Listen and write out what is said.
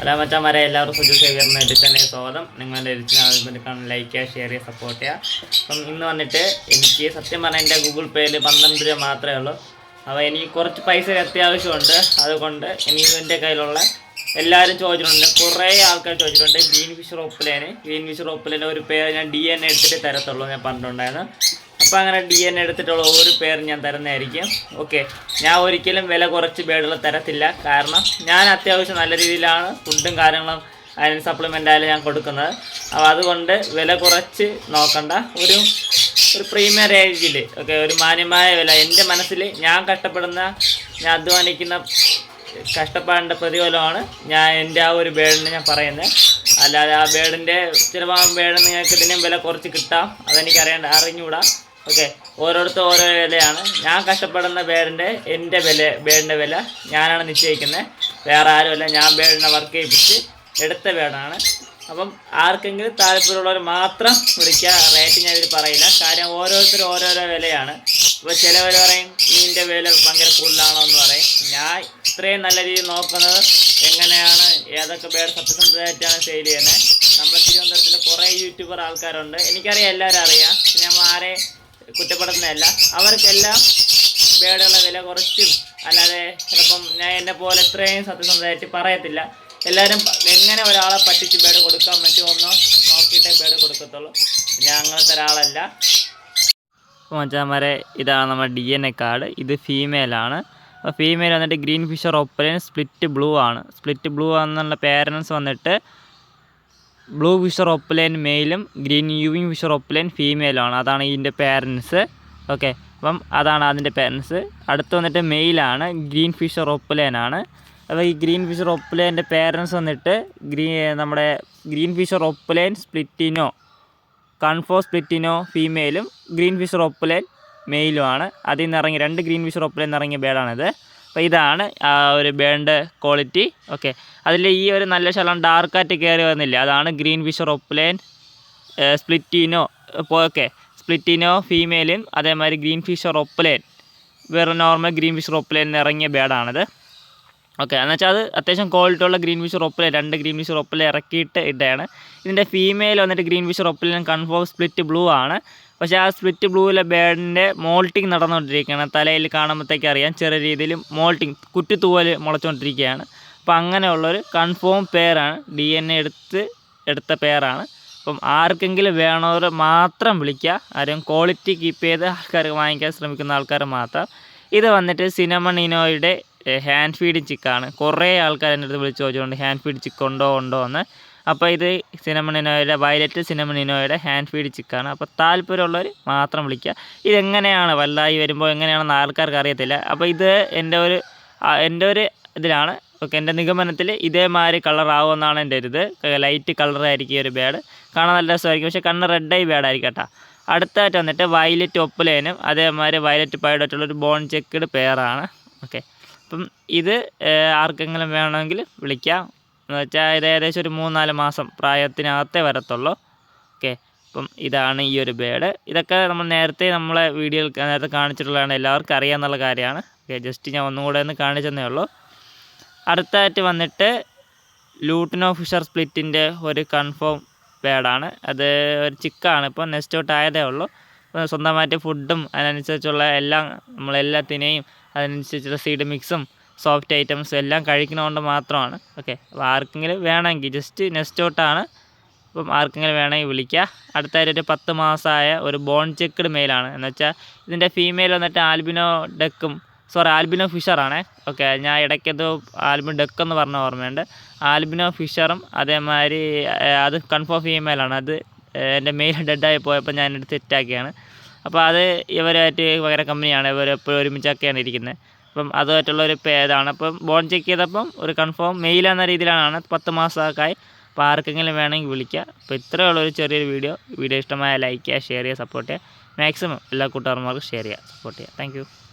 അല്ല മച്ചാമാരെ എല്ലാവർക്കും സുജു ശേഖരനായിട്ട് തന്നെ സ്വാഗതം. നിങ്ങളുടെ കാണാൻ ലൈക്ക് ചെയ്യുക ഷെയർ ചെയ്യുക സപ്പോർട്ട് ചെയ്യുക. അപ്പം ഇന്ന് വന്നിട്ട് എനിക്ക് സത്യം പറഞ്ഞാൽ എന്റെ ഗൂഗിൾ പേയിൽ പന്ത്രണ്ട് രൂപ മാത്രമേ ഉള്ളൂ. അപ്പോൾ എനിക്ക് കുറച്ച് പൈസ അത്യാവശ്യമുണ്ട്. അതുകൊണ്ട് ഇനി എന്റെ കയ്യിലുള്ള എല്ലാവരും ചോദിച്ചിട്ടുണ്ട്. കുറേ ആൾക്കാർ ചോദിച്ചിട്ടുണ്ട്. ഗ്രീൻ ഫിഷ് റോപ്പിലേന് ഗ്രീൻ ഫിഷ് റോപ്പിലേന് ഒരു പേര് ഞാൻ ഡി എൻ എടുത്തിട്ട് തരത്തുള്ളൂ ഞാൻ പറഞ്ഞിട്ടുണ്ടായിരുന്നു. അപ്പോൾ അങ്ങനെ ഡി എൻ എടുത്തിട്ടുള്ള ഒരു പേർ ഞാൻ തരുന്നതായിരിക്കും. ഓക്കെ ഞാൻ ഒരിക്കലും വില കുറച്ച് ബേഡുകൾ തരത്തില്ല. കാരണം ഞാൻ അത്യാവശ്യം നല്ല രീതിയിലാണ് ഫുഡും കാര്യങ്ങളും അതിന് സപ്ലിമെന്റ് ആയാലും ഞാൻ കൊടുക്കുന്നത്. അപ്പോൾ അതുകൊണ്ട് വില കുറച്ച് നോക്കണ്ട. ഒരു ഒരു പ്രീമിയം റേഞ്ചിൽ ഓക്കെ ഒരു മാന്യമായ വില. എന്റെ മനസ്സിൽ ഞാൻ കഷ്ടപ്പെടുന്ന ഞാൻ അധ്വാനിക്കുന്ന കഷ്ടപ്പാടിന്റെ പ്രതിഫലമാണ് ഞാൻ എന്റെ ആ ഒരു ബേഡിന് ഞാൻ പറയുന്നത് അല്ലാതെ ആ ബേഡിന്റെ ചിലപ്പോൾ ആ ബേഡ് നിങ്ങൾക്ക് ഇതിനും വില കുറച്ച് കിട്ടാം. അതെനിക്ക് അറിയേണ്ട അറിഞ്ഞുകൂടാ. ഓക്കെ ഓരോരുത്തർ ഓരോ വിലയാണ്. ഞാൻ കഷ്ടപ്പെടുന്ന പേരിന്റെ എന്റെ വില ബേഡിന്റെ വില ഞാനാണ് നിശ്ചയിക്കുന്നത്. വേറെ ആരുമല്ല. ഞാൻ ബേഡിനെ വർക്ക് ചെയ്യിപ്പിച്ച് എടുത്ത ബേഡാണ് അപ്പം ആർക്കെങ്കിലും താല്പര്യമുള്ളവർ മാത്രം വിളിക്കുക. റേറ്റ് ഞാൻ ഇതിൽ പറയില്ല. കാര്യം ഓരോരുത്തരും ഓരോരോ വിലയാണ്. ഇപ്പോൾ ചിലവർ പറയും മീനിന്റെ വില ഭയങ്കര കൂടുതലാണോ എന്ന് പറയും. ഞാൻ ഇത്രയും നല്ല രീതിയിൽ നോക്കുന്നത് എങ്ങനെയാണ്? ഏതൊക്കെ ബേഡ് സത്യസന്ധമായിട്ടാണ് സെയിൽ ചെയ്യുന്നത്? നമ്മുടെ തിരുവനന്തപുരത്തിൽ കുറേ യൂട്യൂബർ ആൾക്കാരുണ്ട്. എനിക്കറിയാം എല്ലാവരും അറിയാം. പിന്നെ നമ്മൾ ആരെ കുറ്റപ്പെടുത്തുന്നതല്ല. അവർക്കെല്ലാം ബേഡുകളുടെ വില കുറച്ചും അല്ലാതെ ചിലപ്പം ഞാൻ എന്നെ പോലെ ഇത്രയും സത്യസന്ധമായിട്ട് പറയത്തില്ല. എല്ലാവരും എങ്ങനെ ഒരാളെ പറ്റിച്ച് ബേഡ് കൊടുക്കാൻ പറ്റുമെന്നോ നോക്കിയിട്ടേ ബേഡ് കൊടുക്കത്തുള്ളൂ. ഞാൻ അങ്ങനത്തെ ഒരാളല്ല. മച്ചാമാരെ ഇതാണ് നമ്മുടെ ഡി എൻ എ കാർഡ് ഇത് ഫീമെയിലാണ് അപ്പോൾ ഫീമെയിൽ വന്നിട്ട് green Fischer opaline split blue ആണ്. സ്പ്ലിറ്റ് ബ്ലൂ ആണെന്നുള്ള പേരൻസ് വന്നിട്ട് ബ്ലൂ ഫിഷർ ഒപ്പലൈൻ മെയിലും ഗ്രീൻ യൂവിങ് ഫിഷർ ഒപ്പലൈൻ ഫീമെയിലുമാണ് അതാണ് ഇതിന്റെ പേരൻസ് ഓക്കെ അപ്പം അതാണ് അതിന്റെ പേരൻസ് അടുത്ത് വന്നിട്ട് മെയിലാണ് ഗ്രീൻ ഫിഷർ ഒപ്പലൈനാണ് അപ്പോൾ ഈ ഗ്രീൻ ഫിഷർ ഒപ്പലൈന്റെ പേരൻസ് വന്നിട്ട് ഗ്രീ നമ്മുടെ ഗ്രീൻ ഫിഷർ ഒപ്പലൈൻ സ്പ്ലിറ്റിനോ കൺഫോ സ്പ്ലിറ്റിനോ ഫീമെയിലും ഗ്രീൻ ഫിഷർ ഒപ്പലൈൻ മെയിലുമാണ് അതിൽ നിന്ന് ഇറങ്ങി രണ്ട് ഗ്രീൻ ഫിഷർ ഒപ്പലൈൻ ഇറങ്ങിയ ബേഡാണിത് അപ്പോൾ ഇതാണ് ആ ഒരു ബേണിന്റെ ക്വാളിറ്റി ഓക്കെ അതിൽ ഈ ഒരു നല്ല ശലം ഡാർക്കായിട്ട് കയറി വന്നില്ല? അതാണ് ഗ്രീൻ ഫിഷർ ഒപ്പലൈൻ സ്പ്ലിറ്റിനോ ഓക്കെ സ്പ്ലിറ്റീനോ ഫീമെയിലും അതേമാതിരി ഗ്രീൻ ഫിഷർ ഒപ്പലൈൻ വേറെ നോർമൽ ഗ്രീൻ ഫിഷർ ഒപ്പലൈൻ ഇറങ്ങിയ ബേഡാണിത് ഓക്കെ എന്നുവെച്ചാൽ അത് അത്യാവശ്യം ക്വാളിറ്റി ഉള്ള ഗ്രീൻ ഫിഷർ ഒപ്പലൈൻ രണ്ട് ഗ്രീൻ ഫിഷർ ഒപ്പലൈൻ ഇറക്കിയിട്ട് ഇട്ടതാണ്. ഇതിന്റെ ഫീമെയിൽ വന്നിട്ട് green Fischer opaline confirm split blue ആണ്. പക്ഷേ ആ സ്പ്ലിറ്റ് ബ്ലൂവിലെ ബേഡിന്റെ മോൾട്ടിങ് നടന്നുകൊണ്ടിരിക്കുകയാണ്. തലയിൽ കാണുമ്പോഴത്തേക്ക് അറിയാം ചെറിയ രീതിയിൽ മോൾട്ടിങ് കുറ്റിത്തൂവൽ മുളച്ചുകൊണ്ടിരിക്കുകയാണ് അപ്പോൾ അങ്ങനെയുള്ളൊരു കൺഫേം പെയറാണ് ഡി എൻ എ എടുത്ത് എടുത്ത പെയറാണ് അപ്പം ആർക്കെങ്കിലും വേണവർ മാത്രം വിളിക്കുക. ആരും ക്വാളിറ്റി കീപ്പ് ചെയ്ത് ആൾക്കാർ വാങ്ങിക്കാൻ ശ്രമിക്കുന്ന ആൾക്കാർ മാത്രം. ഇത് വന്നിട്ട് സിനമണിനോയുടെ ഹാൻഡ് ഫീഡ് ചിക്കാണ് കുറേ ആൾക്കാർ എന്റെ അടുത്ത് വിളിച്ച് ചോദിച്ചുകൊണ്ട് ഹാൻഡ് ഫീഡ് ചിക്ക് ഉണ്ടോ ഉണ്ടോ എന്ന്. അപ്പോൾ ഇത് സിനമണിനോയുടെ വയലറ്റ് സിനമണിനോയുടെ ഹാൻഡ് ഫീഡ് ചിക്കാണ് അപ്പോൾ താല്പര്യമുള്ളവർ മാത്രം വിളിക്കുക. ഇതെങ്ങനെയാണ് വലുതായി വരുമ്പോൾ എങ്ങനെയാണെന്ന് ആൾക്കാർക്ക് അറിയത്തില്ല. അപ്പോൾ ഇത് എന്റെ ഒരു എന്റെ ഒരു ഇതിലാണ്. ഓക്കെ എന്റെ നിഗമനത്തിൽ ഇതേമാതിരി കളർ ആവുമെന്നാണ് എന്റെ ഒരു ഇത് ലൈറ്റ് കളറായിരിക്കും ഈ ഒരു ബേഡ് കാണാൻ നല്ല രസമായിരിക്കും. പക്ഷേ കണ്ണ് റെഡായി ബേഡായിരിക്കും കേട്ടോ. അടുത്തായിട്ട് വന്നിട്ട് വയലറ്റ് ഒപ്പലേനും അതേമാതിരി വയലറ്റ് പൈഡായിട്ടുള്ളൊരു ബോൺ ചെക്കഡ് പെയറാണ് ഓക്കെ. അപ്പം ഇത് ആർക്കെങ്കിലും വേണമെങ്കിൽ വിളിക്കാം. എന്ന് വെച്ചാൽ ഇത് ഏകദേശം ഒരു മൂന്നാൽ മാസം പ്രായത്തിനകത്തേ വരത്തുള്ളൂ. ഓക്കെ. അപ്പം ഇതാണ് ഈ ഒരു ബേഡ്. ഇതൊക്കെ നമ്മൾ നേരത്തെ നമ്മളെ വീഡിയോയിൽ നേരത്തെ കാണിച്ചിട്ടുള്ളതാണ്. എല്ലാവർക്കും അറിയാമെന്നുള്ള കാര്യമാണ്. ഓക്കെ ജസ്റ്റ് ഞാൻ ഒന്നും കൂടെ ഒന്ന് കാണിച്ചെന്നേ ഉള്ളൂ. അടുത്തായിട്ട് വന്നിട്ട് ലൂട്ടിനോ ഫിഷർ സ്പ്ലിറ്റിന്റെ ഒരു കൺഫേം ബേഡാണ്. അത് ഒരു ചിക്കാണ്. ഇപ്പോൾ നെക്സ്റ്റ് ഔട്ട് ആയതേ ഉള്ളൂ. സ്വന്തമായിട്ട് ഫുഡും അതിനനുസരിച്ചുള്ള എല്ലാം നമ്മളെല്ലാത്തിനെയും അതിനനുസരിച്ചുള്ള സീഡ് മിക്സും സോഫ്റ്റ് ഐറ്റംസും എല്ലാം കഴിക്കുന്നതുകൊണ്ട് മാത്രമാണ്. ഓക്കെ അപ്പോൾ ആർക്കെങ്കിലും വേണമെങ്കിൽ ജസ്റ്റ് നെക്സ്റ്റ് തൊട്ടാണ് അപ്പം ആർക്കെങ്കിലും വേണമെങ്കിൽ വിളിക്കുക. അടുത്തായിട്ട് ഒരു പത്ത് മാസമായ ഒരു ബോൺ ചെക്ക്ഡ് മെയിലാണ് എന്ന് വെച്ചാൽ ഇതിന്റെ ഫീമെയിൽ വന്നിട്ട് ആൽബിനോ ഡെക്കും സോറി ആൽബിനോ ഫിഷറാണേ ഓക്കെ ഞാൻ ഇടയ്ക്കത് ആൽബിനോ ഡെക്ക് എന്ന് പറഞ്ഞ ഓർമ്മയുണ്ട്. ആൽബിനോ ഫിഷറും അതേമാതിരി അത് കൺഫേം ഫീമെയിലാണ് അത് എന്റെ മെയിൽ ഡെഡായി പോയപ്പോൾ ഞാൻ എടുത്ത് സെറ്റാക്കിയാണ് അപ്പോൾ അത് ഇവരുമായിട്ട് വേറെ കമ്പനിയാണ്. ഇവർ എപ്പോഴും ഒരുമിച്ചൊക്കെയാണ് ഇരിക്കുന്നത് അപ്പം അതുമായിട്ടുള്ള ഒരു പേതാണ്. അപ്പം ബോൺ ചെക്ക് ചെയ്തപ്പം ഒരു കൺഫേം മെയിൽ എന്ന രീതിയിലാണ് പത്ത് മാസമൊക്കെ ആയി അപ്പോൾ ആർക്കെങ്കിലും വേണമെങ്കിൽ വിളിക്കുക. അപ്പോൾ ഇത്രയേ ഒരു ചെറിയൊരു വീഡിയോ. വീഡിയോ ഇഷ്ടമായ ലൈക്ക് ചെയ്യുക ഷെയർ ചെയ്യുക സപ്പോർട്ട് ചെയ്യുക. മാക്സിമം എല്ലാ കൂട്ടുകാരന്മാർക്കും ഷെയർ ചെയ്യുക സപ്പോർട്ട് ചെയ്യുക. താങ്ക്